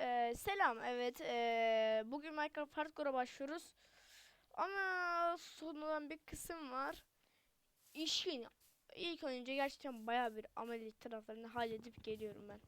Ee, selam, evet. ee, bugün Minecraft Hardcore'a başlıyoruz. Ama sonradan bir kısım var. İşin ilk önce gerçekten bayağı bir ameliyat taraflarını halledip geliyorum ben.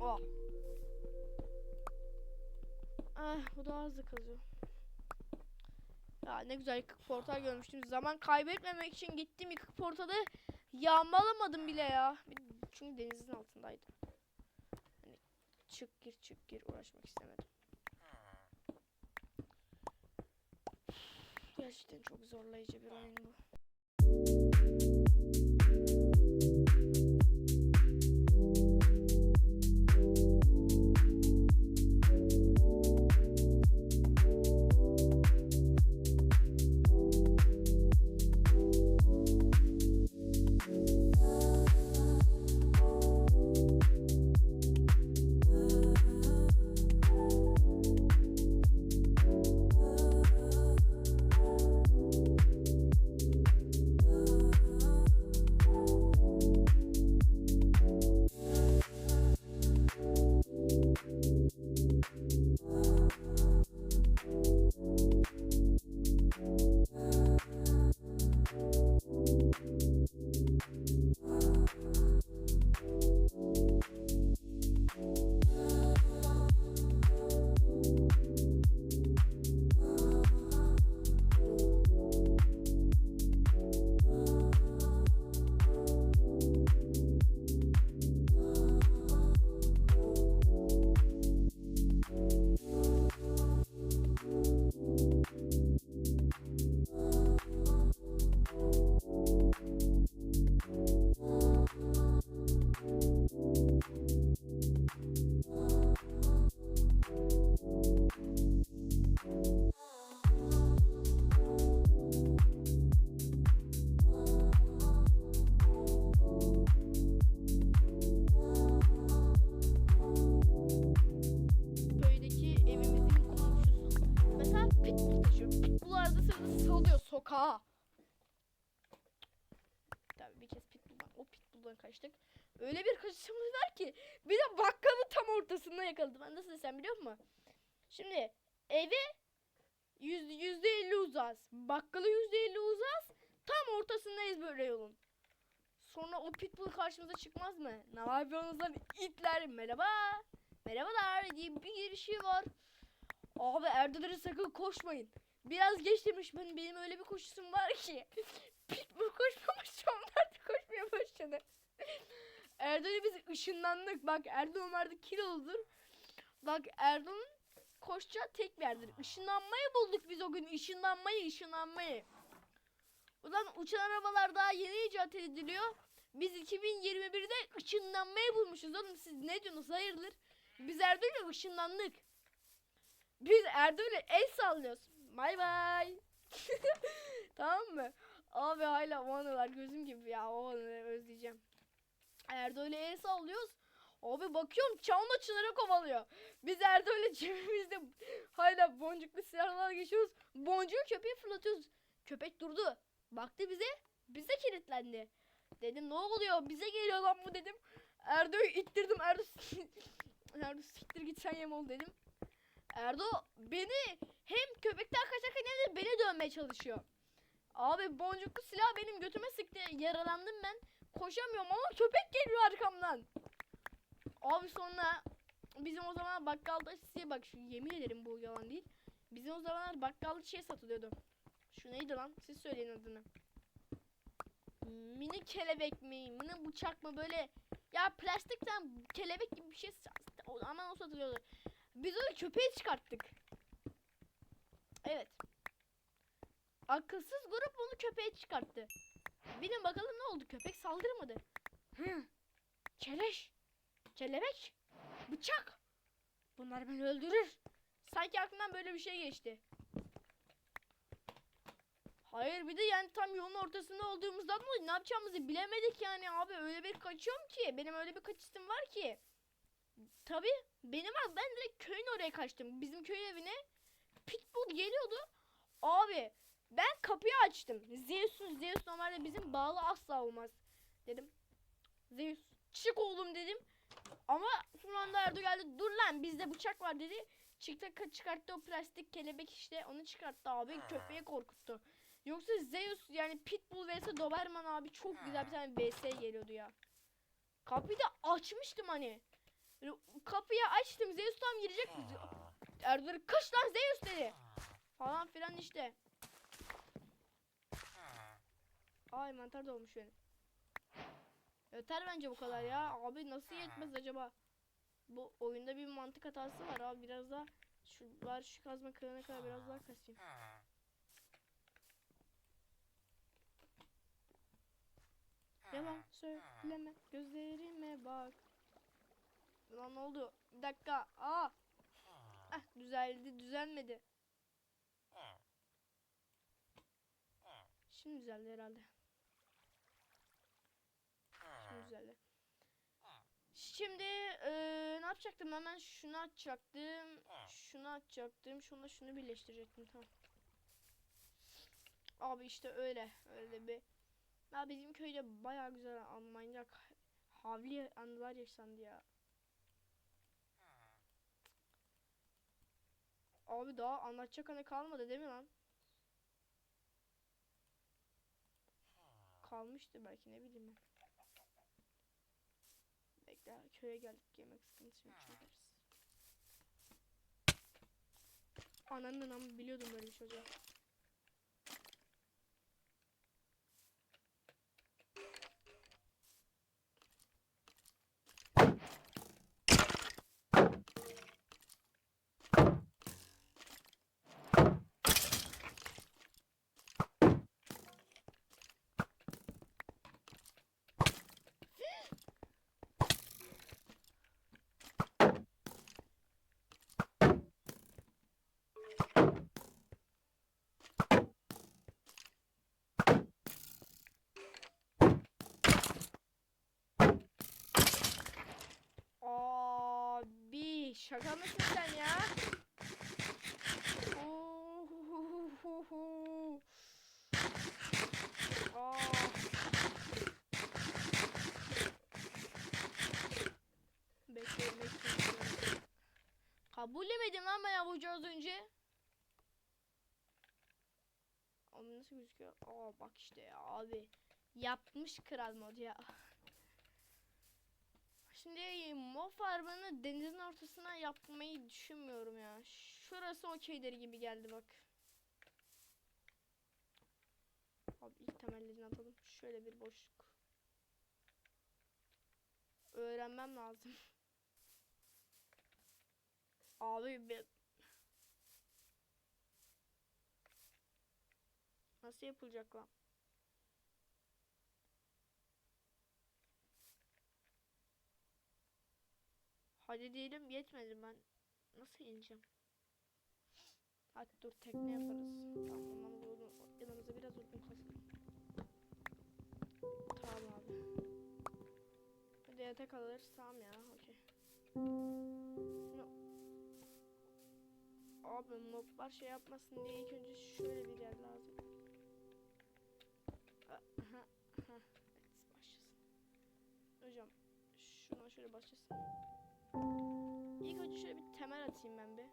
Oh. Ah, bu daha hızlı kazıyor. Ya ne güzel yıkık portal görmüştüm. Zaman kaybetmemek için gittim yıkık portalı yağmalamadım bile ya. Çünkü denizin altındaydı. Hani çık gir çık gir uğraşmak istemedim. Gerçekten çok zorlayıcı bir oyun bu. Sokağa. Tabii bir kez pitbull'dan, o pitbull'dan kaçtık. Öyle bir kaçışımız var ki bir de bakkalın tam ortasında yakaladı. Ben nasıl desem biliyor musun? Şimdi eve yüzde yüzde elli uzağız. Bakkalı yüzde elli uzağız. Tam ortasındayız böyle yolun. Sonra o pitbull karşımıza çıkmaz mı? Ne yapıyorsunuz itler? Merhaba. Merhabalar diye bir girişi var. Abi Erdoğan'a sakın koşmayın. Biraz geç demiş ben benim öyle bir koşusum var ki. Pitbull koşmamış onlar da koşmaya başladı. Erdoğan'a biz ışınlandık. Bak Erdoğan vardı kiloludur. Bak Erdoğan'ın koşacağı tek bir yerdir. Işınlanmayı bulduk biz o gün. Işınlanmayı, ışınlanmayı. Ulan uçan arabalar daha yeni icat ediliyor. Biz 2021'de ışınlanmayı bulmuşuz oğlum. Siz ne diyorsunuz? Hayırdır? Biz Erdoğan'la ışınlandık. Biz Erdoğan'la el sallıyoruz. Bay bay. tamam mı? Abi hala o anılar gözüm gibi ya. O anıları özleyeceğim. Erdoğan'la el sallıyoruz. Abi bakıyorum çağında çınarı kovalıyor. Biz Erdoğan'la cebimizde hala boncuklu silahlar geçiyoruz. Boncuğu köpeğe fırlatıyoruz. Köpek durdu. Baktı bize. Bize kilitlendi. Dedim ne oluyor? Bize geliyor lan bu dedim. Erdo'yu ittirdim. Erdo Erdo siktir git sen yem ol dedim. Erdo beni hem köpekten kaçarken hem de beni dövmeye çalışıyor. Abi boncuklu silah benim götüme sıktı. Yaralandım ben. Koşamıyorum ama köpek geliyor arkamdan. Abi sonra bizim o zaman bakkalda size bak şu yemin ederim bu yalan değil. Bizim o zamanlar bakkalda şey satılıyordu. Şu neydi lan? Siz söyleyin adını. mini kelebek mi, mini bıçak mı böyle ya plastikten kelebek gibi bir şey aman o satılıyordu. Biz onu köpeğe çıkarttık. Evet. Akılsız grup onu köpeğe çıkarttı. Bilin bakalım ne oldu? Köpek saldırmadı. Hı. Keleş. Kelebek. Bıçak. Bunlar beni öldürür. Sanki aklımdan böyle bir şey geçti. Hayır bir de yani tam yolun ortasında olduğumuzdan dolayı ne yapacağımızı bilemedik yani abi öyle bir kaçıyorum ki benim öyle bir kaçışım var ki. Tabi benim abi ben direkt köyün oraya kaçtım. Bizim köy evine pitbull geliyordu. Abi ben kapıyı açtım. Zeus'un Zeus normalde bizim bağlı asla olmaz dedim. Zeus çık oğlum dedim. Ama son anda Erdo geldi. Dur lan bizde bıçak var dedi. Çıktı ka- çıkarttı o plastik kelebek işte onu çıkarttı abi köpeği korkuttu. Yoksa Zeus yani Pitbull vs Doberman abi çok güzel bir tane vs geliyordu ya. Kapıyı da açmıştım hani. Böyle Kapıyı açtım Zeus tam girecek. Erdo kış lan Zeus dedi. Falan filan işte. Ay mantar da olmuş benim. Yeter bence bu kadar ya. Abi nasıl yetmez acaba? Bu oyunda bir mantık hatası var abi. Biraz daha şu var şu kazma kırana kadar biraz daha kasayım. Yalan söyleme gözlerime bak. Lan ne oldu? Bir dakika. Aa. Ah düzeldi düzelmedi. Şimdi düzeldi herhalde. Şimdi düzeldi. Şimdi eee, ne yapacaktım? Hemen şunu açacaktım. Şunu açacaktım. Şununla şunu birleştirecektim. Tamam. Abi işte öyle. Öyle bir. Ya bizim köyde bayağı güzel anlayacak havli anılar yaşandı ya. Abi daha anlatacak anı kalmadı değil mi lan? Kalmıştı belki ne bileyim ben. Bekle köye geldik yemek sıkıntısı yok çözeriz. Ananın ama biliyordum böyle bir şey olacak. Abi şaka mısın sen ya? Ohohoho. Aa. Bekle bekle. Kabul edemedim lan ben avucu az önce. Abi nasıl gözüküyor? Aa bak işte ya abi. Yapmış kral mod ya. Şimdi mob farmını denizin ortasına yapmayı düşünmüyorum ya. Şurası okeydir gibi geldi bak. Abi ilk temellerini atalım. Şöyle bir boşluk. Öğrenmem lazım. Abi bir... Nasıl yapılacak lan? Hadi diyelim yetmedi ben. Nasıl ineceğim? Hadi dur tekne yaparız. Tamam odun- yanımıza biraz odun kasalım. Tamam abi. Hadi yatak alırız tamam ya okey. Abi moblar şey yapmasın diye ilk önce şöyle bir yer lazım. Aha. Evet başlasın. Hocam şuna şöyle başlasın. İlk önce şöyle bir temel atayım ben bir.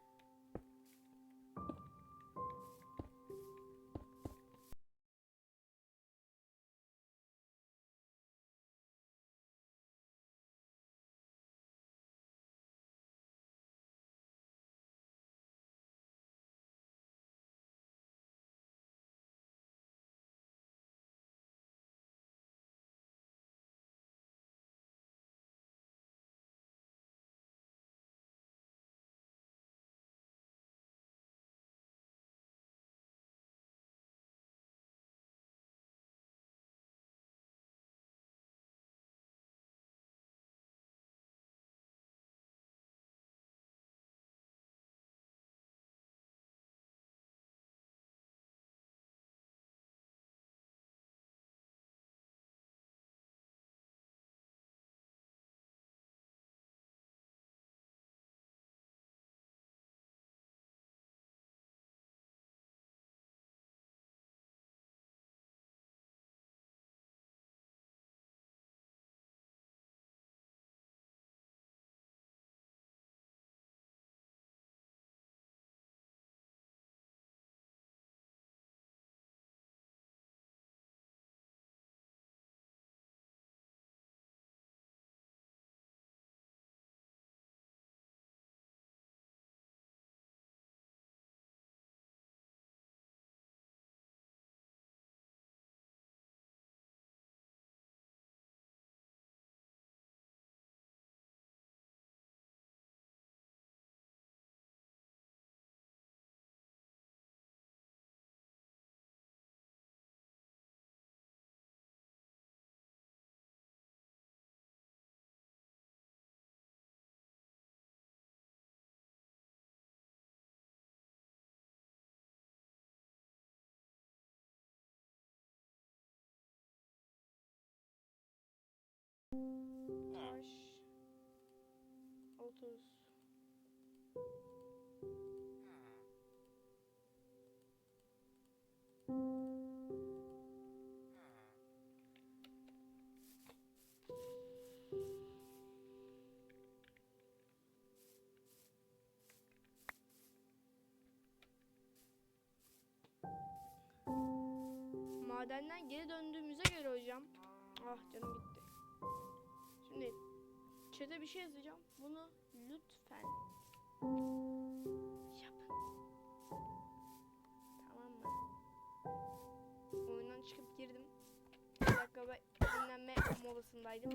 30. Madenden geri döndüğümüze göre hocam. Ah canım gitti. Şimdi chat'e bir şey yazacağım. Bunu lütfen yapın. Tamam mı? Oyundan çıkıp girdim. Bir dakika ben dinlenme molasındaydım.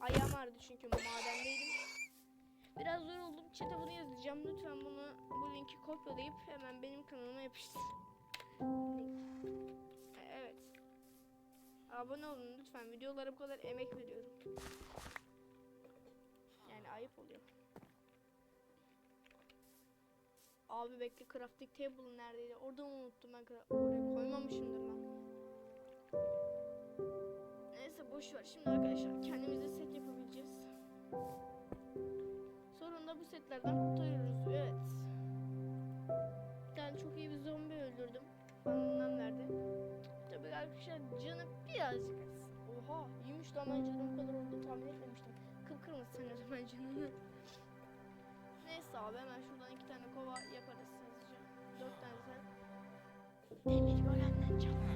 Ayağım ağrıdı çünkü madendeydim. Biraz zor oldum. Chat'e bunu yazacağım. Lütfen bunu bu linki kopyalayıp hemen benim kanalıma yapıştır. Evet. Abone olun lütfen. Videolara bu kadar emek veriyorum. Ayıp oluyor. Abi bekle crafting table neredeydi? Oradan unuttum ben. Oraya koymamışımdır lan. Neyse boş ver. Şimdi arkadaşlar kendimize set yapabileceğiz. Sonunda bu setlerden kurtarıyoruz. Evet. Bir tane çok iyi bir zombi öldürdüm. Fanından verdi. Tabii arkadaşlar canı birazcık az. Oha iyiymiş lan ben canım kadar olduğunu tahmin etmemiştim. Kıpkırmızı sanıyordum ben canını. Neyse abi hemen şuradan iki tane kova yaparız hızlıca. Dört tane sen. Demir golemden can.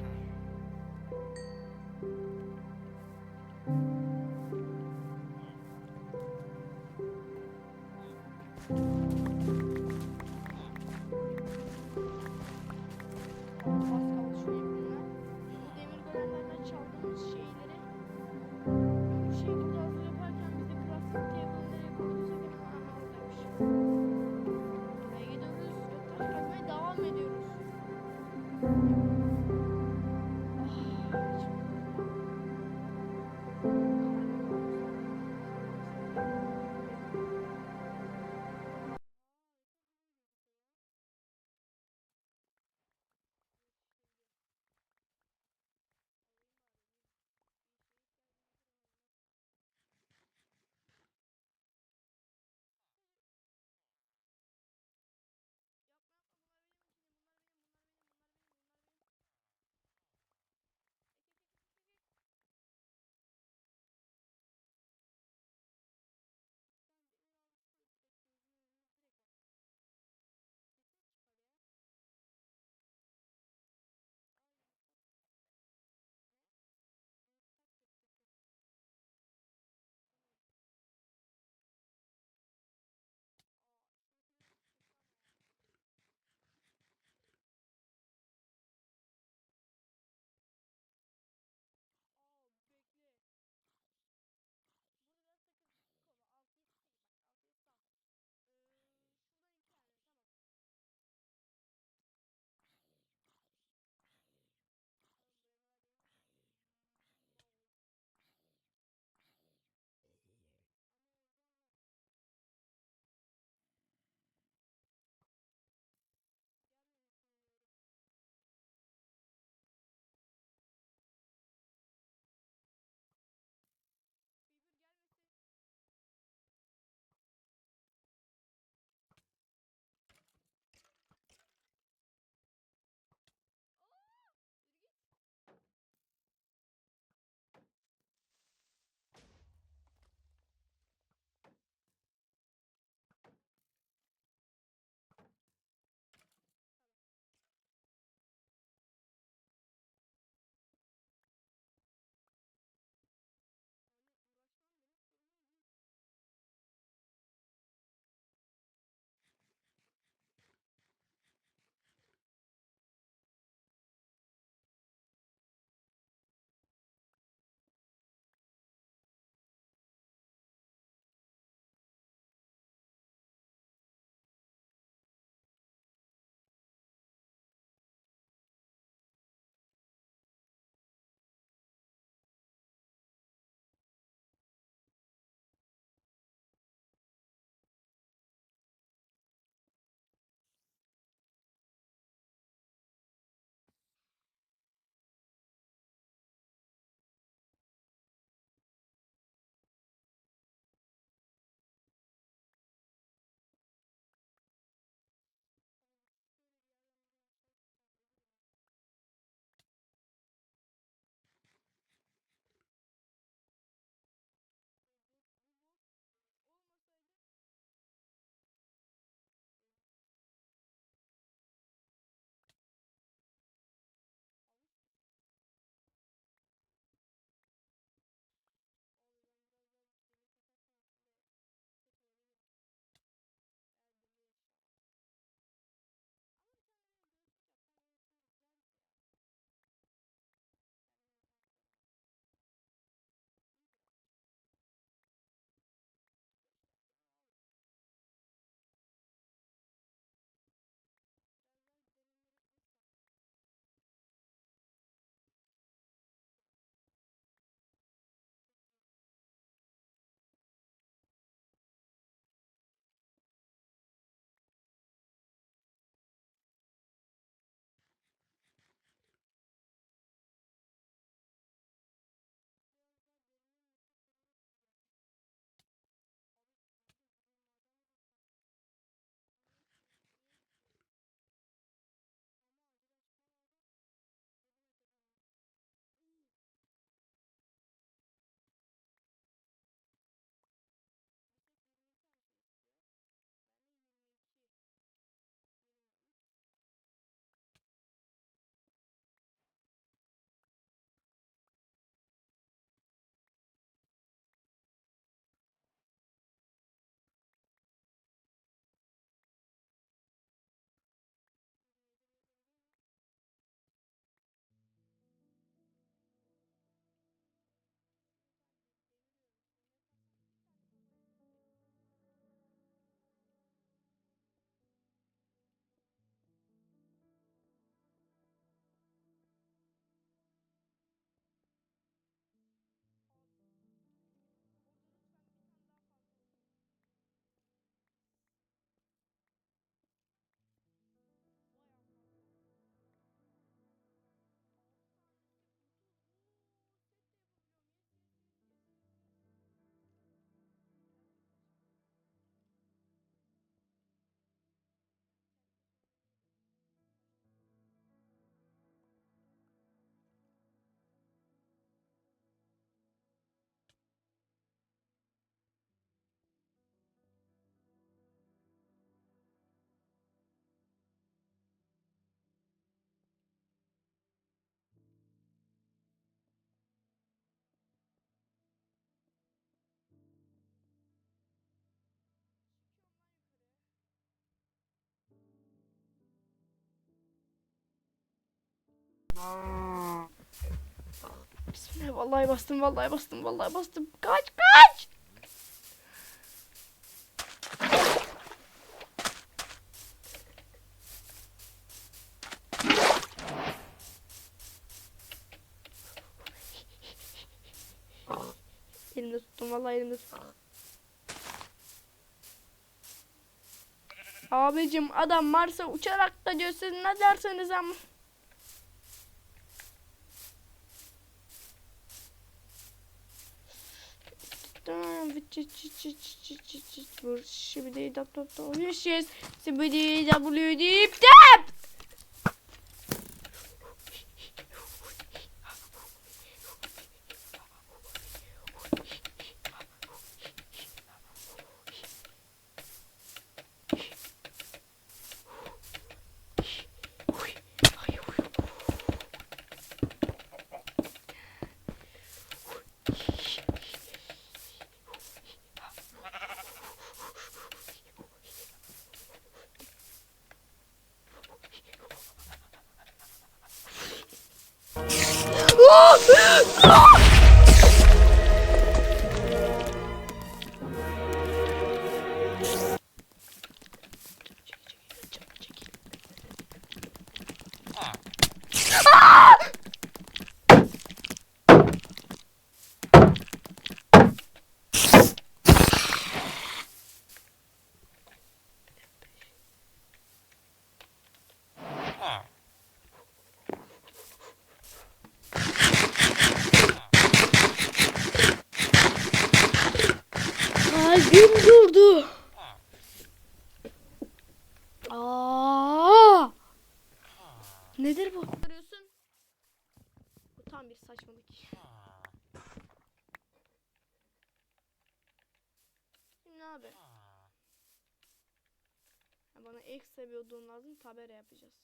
Bismillah vallahi bastım vallahi bastım vallahi bastım. Kaç kaç. Elimde tuttum vallahi elimde tuttum. Abicim adam Mars'a uçarak da siz ne derseniz ama. Şimdi dap dap dap. Şimdi W deyip tap. Oh! Ekstra bir odun lazım. Tabere yapacağız.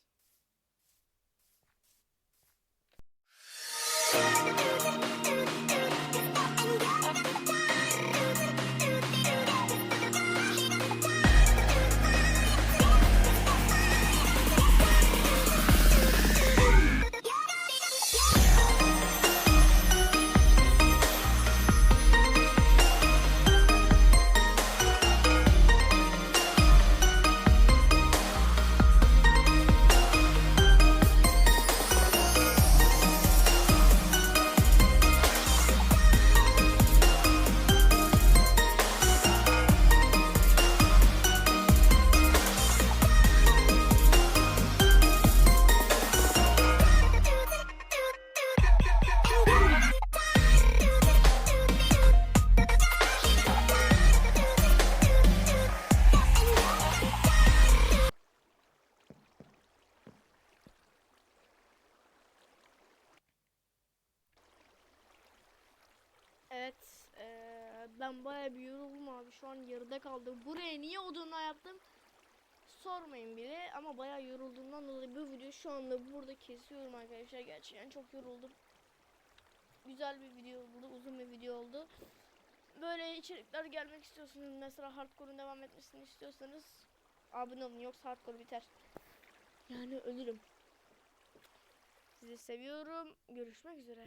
Kaldım. Buraya niye odunla yaptım? Sormayın bile ama bayağı yorulduğumdan dolayı bu video şu anda burada kesiyorum arkadaşlar. Gerçekten çok yoruldum. Güzel bir video oldu. Uzun bir video oldu. Böyle içerikler gelmek istiyorsanız mesela hardcore'un devam etmesini istiyorsanız abone olun yoksa hardcore biter. Yani ölürüm. Sizi seviyorum. Görüşmek üzere.